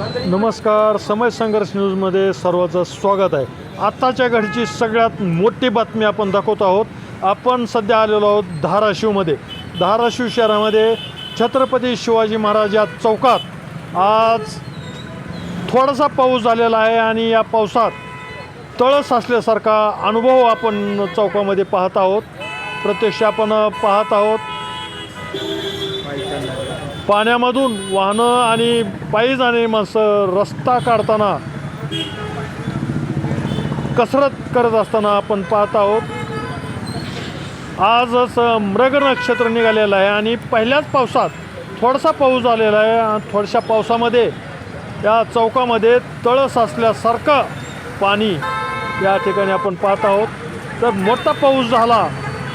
नमस्कार समय संघर्ष न्यूजमध्ये सर्वांचं स्वागत आहे. आत्ताच्या घडीची सगळ्यात मोठी बातमी आपण दाखवत आहोत. आपण सध्या आलेलो आहोत धाराशिवमध्ये. धाराशिव शहरामध्ये छत्रपती शिवाजी महाराज या चौकात. आज थोडासा पाऊस झालेला आहे आणि या पावसात तळस असल्यासारखा अनुभव आपण चौकामध्ये पाहत आहोत. प्रत्यक्ष आपण पाहत आहोत. पाण्यामधून वाहनं आणि पायी जाणे माणसं रस्ता काढताना कसरत करत असताना आपण पाहत आहोत. आजच मृग नक्षत्र निघालेलं आहे आणि पहिल्याच पावसात थोडासा पाऊस झालेला आहे आणि थोड्याशा पावसामध्ये या चौकामध्ये तळस असल्यासारखं पाणी या ठिकाणी आपण पाहत आहोत. तर मोठा पाऊस झाला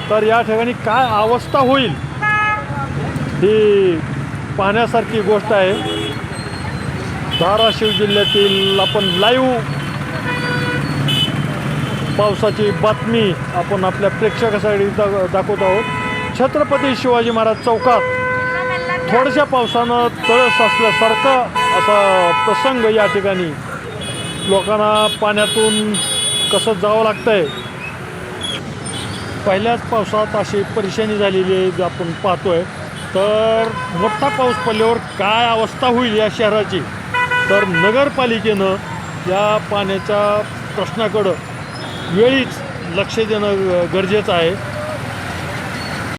तर या ठिकाणी काय अवस्था होईल? ही पाहण्यासारखी गोष्ट आहे. धाराशिव जिल्ह्यातील आपण लाईव्ह पावसाची बातमी आपण आपल्या प्रेक्षकासाठी दा दाखवत आहोत. छत्रपती शिवाजी महाराज चौकात थोड्याशा पावसानं तळस असल्यासारखं असा प्रसंग या ठिकाणी लोकांना पाण्यातून कसं जावं लागतं आहे पहिल्याच पावसात अशी परेशानी झालेली आहे जी आपण आहे तर मोठा पाऊस पडल्यावर काय अवस्था होईल या शहराची? तर नगरपालिकेनं या पाण्याच्या प्रश्नाकडं वेळीच लक्ष देणं गरजेचं आहे.